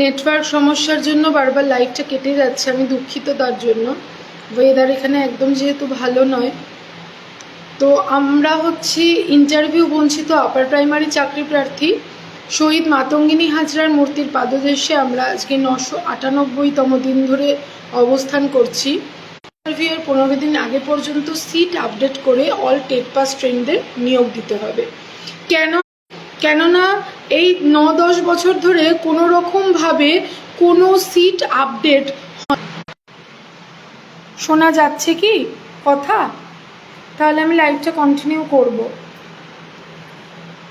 Network সমস্যার জন্য বারবার লাইটটা কেটে যাচ্ছে, আমি দুঃখিত তার জন্য। ওয়েদার এখানে একদম যেহেতু ভালো নয়। তো আমরা হচ্ছি ইন্টারভিউ বঞ্চিত আপার প্রাইমারি চাকরি প্রার্থী শহীদ মাতঙ্গিনী হাজরার মূর্তির পাদদেশে আমরা আজকে নশো আটানব্বইতম দিন ধরে অবস্থান করছি। ইন্টারভিউয়ের পনেরো দিন আগে পর্যন্ত সিট আপডেট করে অল টেট পাস ট্রেনদের নিয়োগ দিতে হবে। কেন কেননা এই ন দশ বছর ধরে কোনো রকমভাবে কোনো সিট আপডেট শোনা যাচ্ছে কি কথা? তাহলে আমি লাইভটা কন্টিনিউ করব।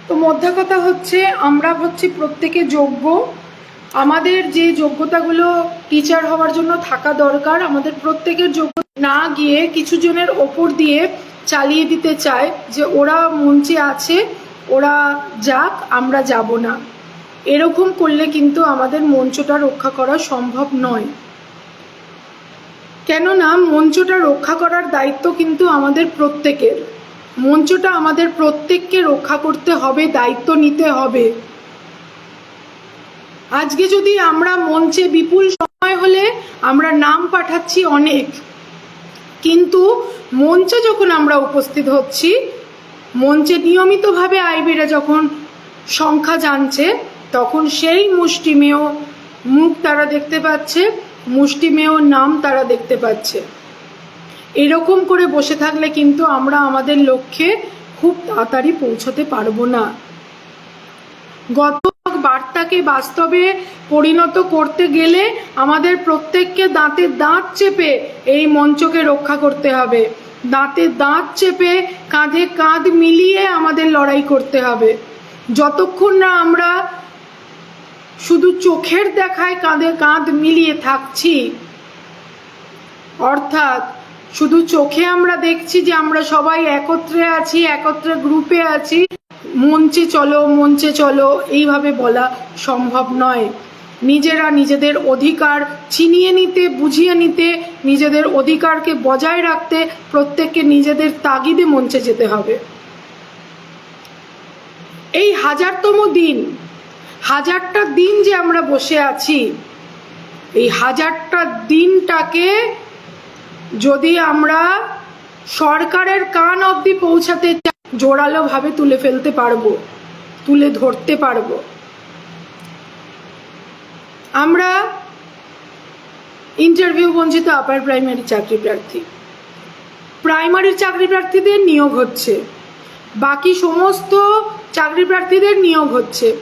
তো মধ্যে কথা হচ্ছে, আমরা হচ্ছে প্রত্যেকে যোগ্য। আমাদের যে যোগ্যতাগুলো টিচার হওয়ার জন্য থাকা দরকার, আমাদের প্রত্যেকের যোগ্য না গিয়ে কিছু জনের ওপর দিয়ে চালিয়ে দিতে চায় যে ওরা মঞ্চে আছে। ওরা যাক, আমরা যাব না। এরকম করলে কিন্তু আমাদের মঞ্চটা রক্ষা করা সম্ভব নয়। কেননা, মঞ্চটা রক্ষা করার দায়িত্ব কিন্তু আমাদের প্রত্যেকের। মঞ্চটা আমাদের প্রত্যেককে রক্ষা করতে হবে, দায়িত্ব নিতে হবে। আজকে যদি আমরা মঞ্চে বিপুল সময় হলে আমরা নাম পাঠাচ্ছি অনেক। কিন্তু মঞ্চে যখন আমরা উপস্থিত হচ্ছি মঞ্চে নিয়মিতভাবে আইবিরা যখন সংখ্যা জানছে, তখন সেই মুষ্টিমেয় মুখ তারা দেখতে পাচ্ছে, মুষ্টিমেয় নাম তারা দেখতে পাচ্ছে। এরকম করে বসে থাকলে কিন্তু আমরা আমাদের লক্ষ্যে খুব তাড়াতাড়ি পৌঁছতে পারব না। গত বার্তাকে বাস্তবে পরিণত করতে গেলে আমাদের প্রত্যেককে দাঁতে দাঁত চেপে এই মঞ্চকে রক্ষা করতে হবে। দাঁতে দাঁত চেপে কাঁধে কাঁধ মিলিয়ে আমাদের লড়াই করতে হবে। যতক্ষণ না আমরা শুধু চোখের দেখায় কাঁধে কাঁধ মিলিয়ে থাকছি, অর্থাৎ শুধু চোখে আমরা দেখছি যে আমরা সবাই একত্রে আছি, একত্রে গ্রুপে আছি, মঞ্চে চলো মঞ্চে চলো, এইভাবে বলা সম্ভব নয়। নিজেরা নিজেদের অধিকার ছিনিয়ে নিতে, বুঝিয়ে নিতে, নিজেদের অধিকারকে বজায় রাখতে প্রত্যেককে নিজেদের তাগিদে মঞ্চে যেতে হবে। এই হাজারতম দিন, হাজারটা দিন যে আমরা বসে আছি, এই হাজারটা দিনটাকে যদি আমরা সরকারের কান অবধি পৌঁছাতে জোরালোভাবে তুলে ফেলতে পারব, তুলে ধরতে পারব। আমরা ইন্টারভিউ বঞ্চিত আপার প্রাইমারি চাকরি প্রার্থী। প্রাইমারি চাকরি প্রার্থীদের নিয়োগ হচ্ছে। বাকি সমস্ত চাকরি প্রার্থীদের নিয়োগ হচ্ছে।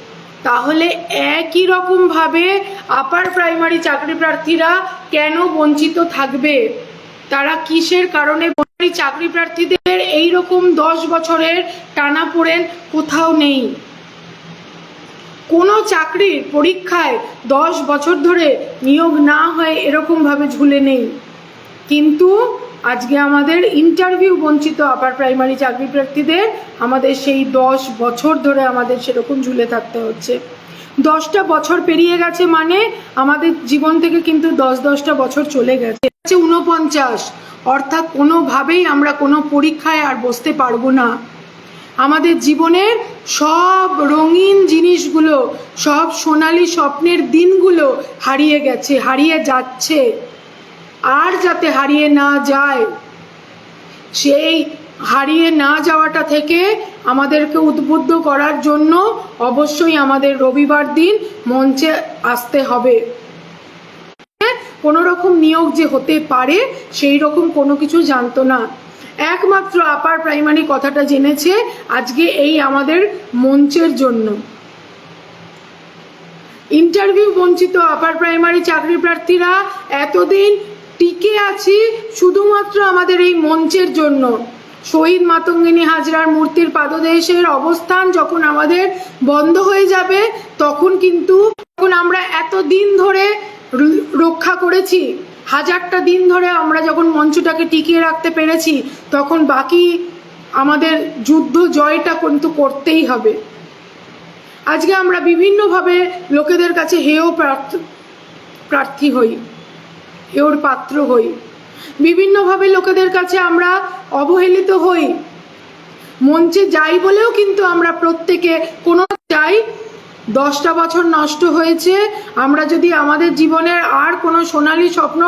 তাহলে একই রকমভাবে আপার প্রাইমারি চাকরি প্রার্থীরা কেন বঞ্চিত থাকবে? তারা কিসের কারণে চাকরি প্রার্থীদের এই রকম দশ বছরের টানাপোড়েন কোথাও নেই। কোনো চাকরির পরীক্ষায় দশ বছর ধরে নিয়োগ না হয়ে এরকমভাবে ঝুলে নেই। কিন্তু আজকে আমাদের ইন্টারভিউ বঞ্চিত আপার প্রাইমারি চাকরি প্রার্থীদের আমাদের সেই দশ বছর ধরে আমাদের সেরকম ঝুলে থাকতে হচ্ছে। দশটা বছর পেরিয়ে গেছে মানে আমাদের জীবন থেকে কিন্তু দশ দশটা বছর চলে গেছে। উনপঞ্চাশ অর্থাৎ কোনোভাবেই আমরা কোনো পরীক্ষায় আর বসতে পারব না। আমাদের জীবনের সব রঙিন জিনিসগুলো, সব সোনালি স্বপ্নের দিনগুলো হারিয়ে গেছে, হারিয়ে যাচ্ছে। আর যাতে হারিয়ে না যায়, সেই হারিয়ে না যাওয়াটা থেকে আমাদেরকে উদ্বুদ্ধ করার জন্য অবশ্যই আমাদের রবিবার দিন মঞ্চে আসতে হবে। কোনো রকম নিয়োগ যে হতে পারে সেই রকম কোনো কিছু জানতো না। একমাত্র আপার প্রাইমারি কথাটা জেনেছে আজকে এই আমাদের মঞ্চের জন্য। ইন্টারভিউ বঞ্চিত আপার প্রাইমারি চাকরি প্রার্থীরা, এতদিন টিকে আছি শুধুমাত্র আমাদের এই মঞ্চের জন্য। শহীদ মাতঙ্গিনী হাজরার মূর্তির পাদদেশের অবস্থান যখন আমাদের বন্ধ হয়ে যাবে, তখন কিন্তু তখন আমরা এত দিন ধরে রক্ষা করেছি হাজারটা দিন ধরে আমরা যখন মঞ্চটাকে টিকিয়ে রাখতে পেরেছি, তখন বাকি আমাদের যুদ্ধ জয়টা কিন্তু করতেই হবে। আজকে আমরা বিভিন্নভাবে লোকেদের কাছে হেয় প্রার্থ- হই, হেয়র পাত্র হই। বিভিন্নভাবে লোকেদের কাছে আমরা অবহেলিত হই। মঞ্চে যাই বলেও কিন্তু আমরা প্রত্যেকে কোনো চাই দশটা বছর নষ্ট হয়েছে। আমরা যদি আমাদের জীবনের আর কোনো সোনালি স্বপ্ন,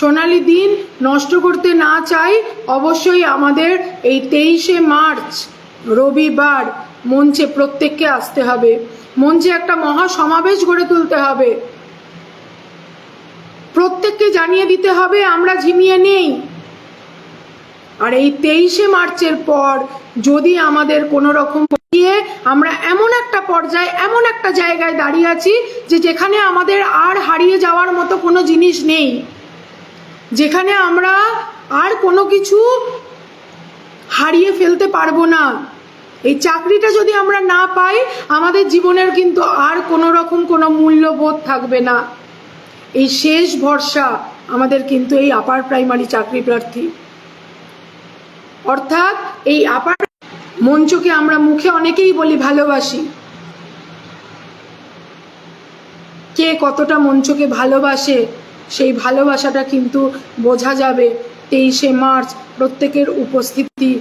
সোনালি দিন নষ্ট করতে না চাই, অবশ্যই আমাদের এই তেইশে মার্চ, রবিবার মঞ্চে প্রত্যেককে আসতে হবে। মঞ্চে একটা মহা সমাবেশ গড়ে তুলতে হবে। প্রত্যেককে জানিয়ে দিতে হবে, আমরা ঝিমিয়ে নেই। আর এই তেইশে মার্চের পর যদি আমাদের কোনো রকম গিয়ে আমরা এমন একটা পর্যায়ে, এমন একটা জায়গায় দাঁড়িয়ে আছি যে যেখানে আমাদের আর হারিয়ে যাওয়ার মতো কোনো জিনিস নেই। যেখানে আমরা আর কোনো কিছু হারিয়ে ফেলতে পারব না। এই চাকরিটা যদি আমরা না পাই, আমাদের জীবনের কিন্তু আর কোনো রকম কোনো মূল্যবোধ থাকবে না। এই শেষ ভরসা আমাদের কিন্তু এই আপার প্রাইমারি চাকরি প্রার্থী। অর্থাৎ এই আপার মঞ্চকে আমরা মুখে অনেকেই বলি ভালোবাসি। কে কতটা মঞ্চকে ভালোবাসে, সেই ভালোবাসাটা কিন্তু বোঝা যাবে তেইশে মার্চ প্রত্যেকের উপস্থিতি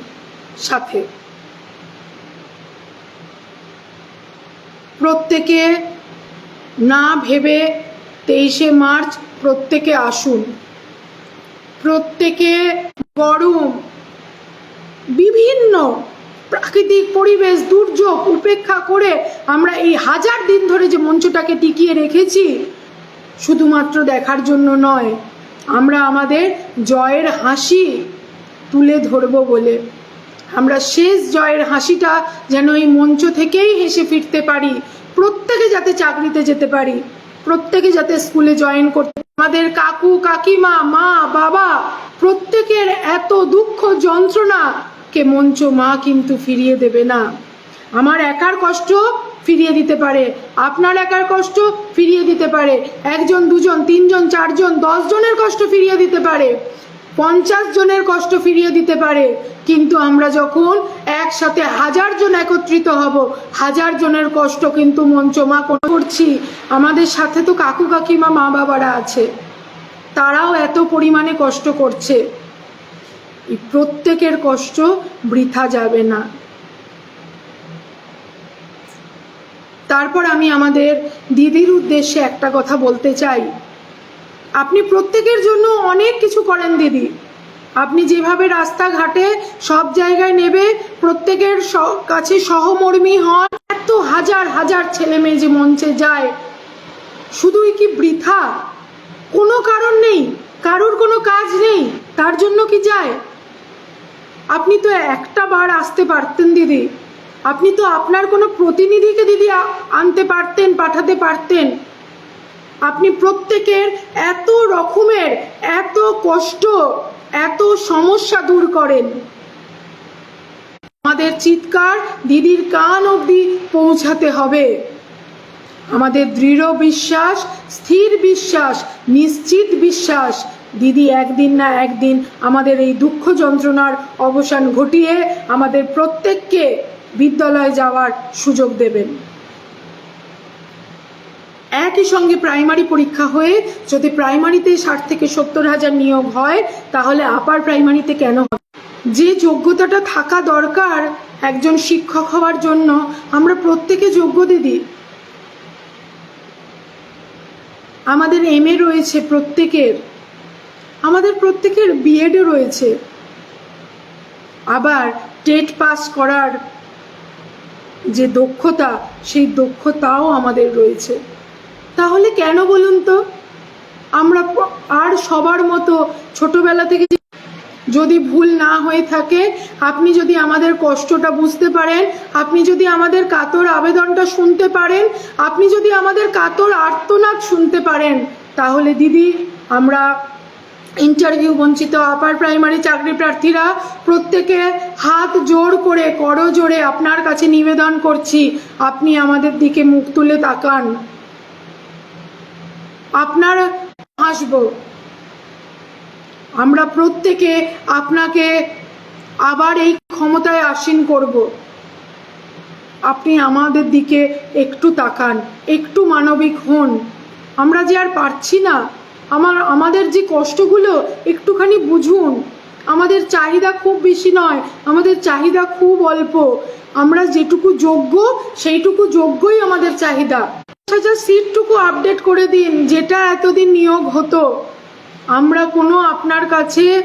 সাথে। প্রত্যেকে না ভেবে তেইশে মার্চ প্রত্যেকে আসুন। প্রত্যেকে গরম বিভিন্ন প্রাকৃতিক পরিবেশ দুর্যোগ উপেক্ষা করে আমরা এই হাজার দিন ধরে যে মঞ্চটাকে টিকিয়ে রেখেছি, শুধুমাত্র দেখার জন্য নয়, আমরা আমাদের জয়ের হাসি তুলে ধরবো বলে। আমরা শেষ জয়ের হাসিটা যেন এই মঞ্চ থেকেই হেসে ফিরতে পারি, প্রত্যেকে যাতে চাকরিতে যেতে পারি, প্রত্যেকে যাতে স্কুলে জয়েন করতে আমাদের কাকু, কাকিমা, মা, বাবা, প্রত্যেকের এত দুঃখ যন্ত্রণা কে মঞ্চ মা কিন্তু ফিরিয়ে দেবে না। আমার একার কষ্ট ফিরিয়ে দিতে পারে, আপনার একার কষ্ট ফিরিয়ে দিতে পারে। একজন, দুজন, তিনজন, চারজন দশ জনের কষ্ট ফিরিয়ে দিতে পারে, পঞ্চাশ জনের কষ্ট ফিরিয়ে দিতে পারে। কিন্তু আমরা যখন একসাথে হাজার জন একত্রিত হব, হাজার জনের কষ্ট কিন্তু মঞ্চমা করছি। আমাদের সাথে তো কাকু কাকিমা মা বাবারা আছে। তারাও এত পরিমাণে কষ্ট করছে। এই প্রত্যেকের কষ্ট বৃথা যাবে না। তারপর আমি আমাদের দিদির উদ্দেশ্যে একটা কথা বলতে চাই। আপনি প্রত্যেকের জন্য অনেক কিছু করেন দিদি। আপনি যেভাবে রাস্তাঘাটে সব জায়গায় নেবে, প্রত্যেকের কাছে সহমর্মী হন। এত হাজার হাজার ছেলে মেয়ে যে মঞ্চে যায়। শুধুই কি বৃথা? কোনো কারণ নেই, কারোর কোনো কাজ নেই, তার জন্য কি যায়? আপনি তো একটা বার আসতে পারতেন, দিদি। আপনি তো আপনার কোনো প্রতিনিধিকে, দিদি আনতে পারতেন, পাঠাতে পারতেন। আপনি প্রত্যেকের এত রকমের, এত কষ্ট, এত সমস্যা দূর করেন। আমাদের চিৎকার দিদির কান অবধি পৌঁছাতে হবে। আমাদের দৃঢ় বিশ্বাস, স্থির বিশ্বাস, নিশ্চিত বিশ্বাস দিদি একদিন না একদিন আমাদের এই দুঃখ যন্ত্রণার অবসান ঘটিয়ে আমাদের প্রত্যেককে বিদ্যালয়ে যাওয়ার সুযোগ দেবেন। একই সঙ্গে প্রাইমারি পরীক্ষা হয়ে যদি প্রাইমারিতে ষাট থেকে সত্তর হাজার নিয়োগ হয়, তাহলে আপার প্রাইমারিতে কেন হবে? যে যোগ্যতাটা থাকা দরকার একজন শিক্ষক হওয়ার জন্য, আমরা প্রত্যেকে যোগ্য দিদি। আমাদের এম এ রয়েছে প্রত্যেকের। আমাদের প্রত্যেকের বিএডও রয়েছে। আবার টেট পাস করার যে দক্ষতা, সেই দক্ষতাও আমাদের রয়েছে। তাহলে কেন বলুন তো? আমরা আর সবার মতো ছোটবেলা থেকে যদি ভুল না হয়ে থাকে, আপনি যদি আমাদের কষ্টটা বুঝতে পারেন, আপনি যদি আমাদের কাতর আবেদনটা শুনতে পারেন, আপনি যদি আমাদের কাতর আর্তনাদ শুনতে পারেন, তাহলে দিদি, আমরা ইন্টারভিউ বঞ্চিত আপার প্রাইমারি চাকরি প্রার্থীরা প্রত্যেকে হাত জোর করে করজোড়ে আপনার কাছে নিবেদন করছি। আপনি আমাদের দিকে মুখ তুলে তাকান। আপনার হাসব। আমরা প্রত্যেকে আপনাকে আবার এই ক্ষমতায় আসীন করব। আপনি আমাদের দিকে একটু তাকান, একটু মানবিক হন। আমরা যে আর পারছি না। আমার, আমাদের যে কষ্টগুলো, একটুখানি বুঝুন। আমাদের চাহিদা খুব বেশি নয়, আমাদের চাহিদা খুব অল্প। আমরা যেটুকু যোগ্য, সেইটুকু যোগ্যই আমাদের চাহিদা। হাজার সিটটুকু আপডেট করে দিন, যেটা এতদিন নিয়োগ হতো। আমরা কোনো আপনার কাছে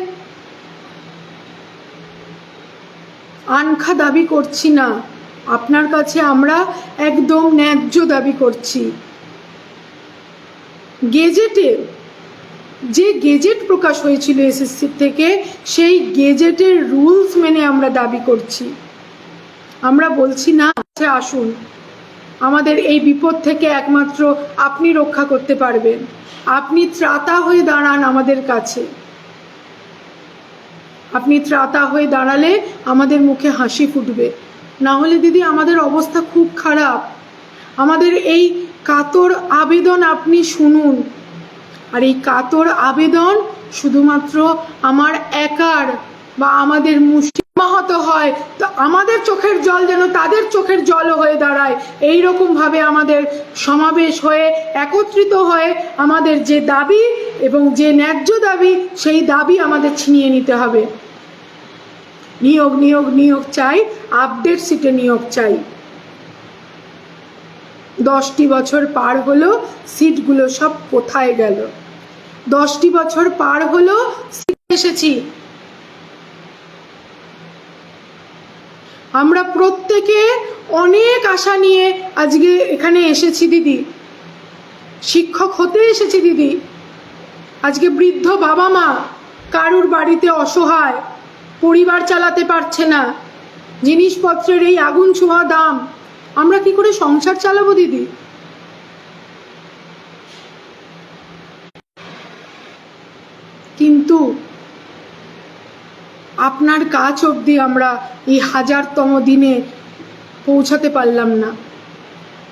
আনখা দাবি করছি না। আপনার কাছে আমরা একদম ন্যায্য দাবি করছি। গেজেটে যে গেজেট প্রকাশ হয়েছিল এসএসসি থেকে, সেই গেজেটের রুলস মেনে আমরা দাবি করছি। আমরা বলছি, না আচ্ছা আসুন। আমাদের এই বিপদ থেকে একমাত্র আপনি রক্ষা করতে পারবেন। আপনি ত্রাতা হয়ে দাঁড়ান আমাদের কাছে। আপনি ত্রাতা হয়ে দাঁড়ালে আমাদের মুখে হাসি ফুটবে। না হলে দিদি, আমাদের অবস্থা খুব খারাপ। আমাদের এই কাতর আবেদন আপনি শুনুন। আর এই কাতর আবেদন শুধুমাত্র আমার একার বা আমাদের মুষ্টিমাহত হয়, তো আমাদের চোখের জল যেন তাদের চোখের জল হয়ে দাঁড়ায়। এই রকম ভাবে আমাদের সমাবেশ হয়ে, একত্রিত হয়ে আমাদের যে দাবি এবং যে ন্যায্য দাবি, সেই দাবি আমাদের ছিনিয়ে নিতে হবে। নিয়োগ নিয়োগ নিয়োগ চাই আপডেট সিটে নিয়োগ চাই। দশটি বছর পার হলো, সিটগুলো সব কোথায় গেল? দশটি বছর পার হলো এসেছি। আমরা প্রত্যেকে অনেক আশা নিয়ে আজকে এখানে এসেছি, দিদি। শিক্ষক হতে এসেছি, দিদি। আজকে বৃদ্ধ বাবা মা কারুর বাড়িতে অসহায়, পরিবার চালাতে পারছে না। জিনিসপত্রের এই আগুন ছোঁয়া দাম আমরা কি করে সংসার চালাবো, দিদি? কিন্তু আপনার কাজ অবধি আমরা এই হাজারতম দিনে পৌঁছাতে পারলাম না।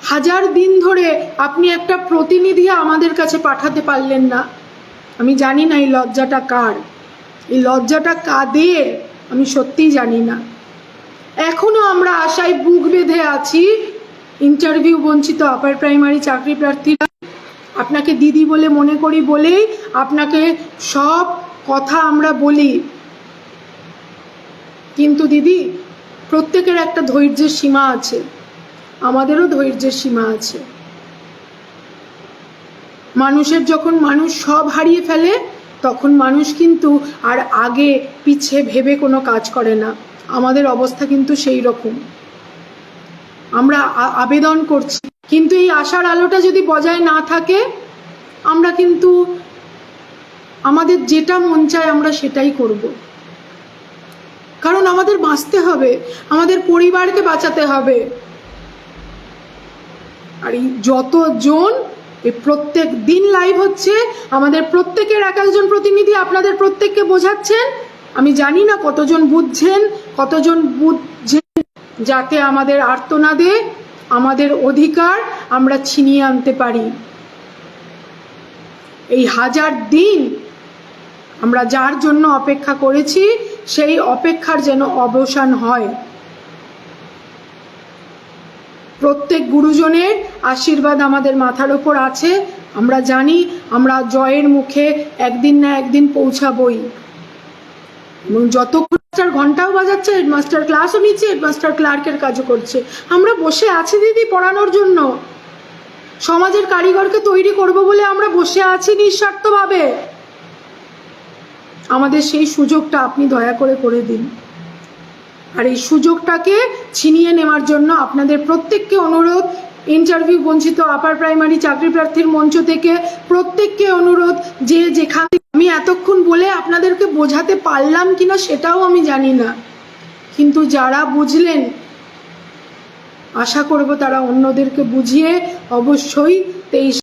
হাজার দিন ধরে আপনি একটা প্রতিনিধি আমাদের কাছে পাঠাতে পারলেন না। আমি জানি না এই লজ্জাটা কার। এই লজ্জাটা কাদের, আমি সত্যিই জানি না। এখনও আমরা আশায় বুক বেঁধে আছি ইন্টারভিউ বঞ্চিত আপার প্রাইমারি চাকরি প্রার্থীরা। আপনাকে দিদি বলে মনে করি বলেই আপনাকে সব কথা আমরা বলি। কিন্তু দিদি, প্রত্যেকের একটা ধৈর্যের সীমা আছে। আমাদেরও ধৈর্যের সীমা আছে। মানুষের যখন মানুষ সব হারিয়ে ফেলে, তখন মানুষ কিন্তু আর আগে, পিছে ভেবে কোনো কাজ করে না। আমাদের অবস্থা কিন্তু সেই রকম। আমরা আবেদন করছি। কিন্তু এই আশার আলোটা যদি বজায় না থাকে, আমরা কিন্তু আমাদের যেটা মন চায় আমরা সেটাই করব। কারণ আমাদের বাঁচতে হবে, আমাদের পরিবারকে বাঁচাতে হবে। আর এই যতজন, এই প্রত্যেক দিন লাইভ হচ্ছে, আমাদের প্রত্যেকের এক একজন প্রতিনিধি আপনাদের প্রত্যেককে বোঝাচ্ছেন আমি জানি না কতজন বুঝছেন কতজন বুঝছেন যাতে আমাদের আর্তনাদে আমাদের অধিকার আমরা ছিনিয়ে আনতে পারি। এই হাজার দিন আমরা যার জন্য অপেক্ষা করেছি, সেই অপেক্ষার যেন অবসান হয়। প্রত্যেক গুরুজনের আশীর্বাদ আমাদের মাথার ওপর আছে, আমরা জানি আমরা জয়ের মুখে একদিন না একদিন পৌঁছাবই। এবং যতক্ষণ মাস্টার ঘন্টাও বাজাচ্ছে হেডমাস্টার ক্লাসও নিচ্ছে হেডমাস্টার ক্লার্কের কাজও করছে। আমরা বসে আছি দিদি পড়ানোর জন্য। সমাজের কারিগরকে তৈরি করব বলে আমরা বসে আছি নিঃস্বার্থভাবে। আমাদের সেই সুযোগটা আপনি দয়া করে করে দিন। আর এই সুযোগটাকে ছিনিয়ে নেওয়ার জন্য আপনাদের প্রত্যেককে অনুরোধ ইন্টারভিউ বঞ্চিত আপার প্রাইমারি চাকরি প্রার্থীর মঞ্চ থেকে প্রত্যেককে অনুরোধ যে যেখান আমি এতক্ষণ বলে আপনাদেরকে বোঝাতে পারলাম কিনা সেটাও আমি জানি না। কিন্তু যারা বুঝলেন, আশা করব তারা অন্যদেরকে বুঝিয়ে অবশ্যই তেইশ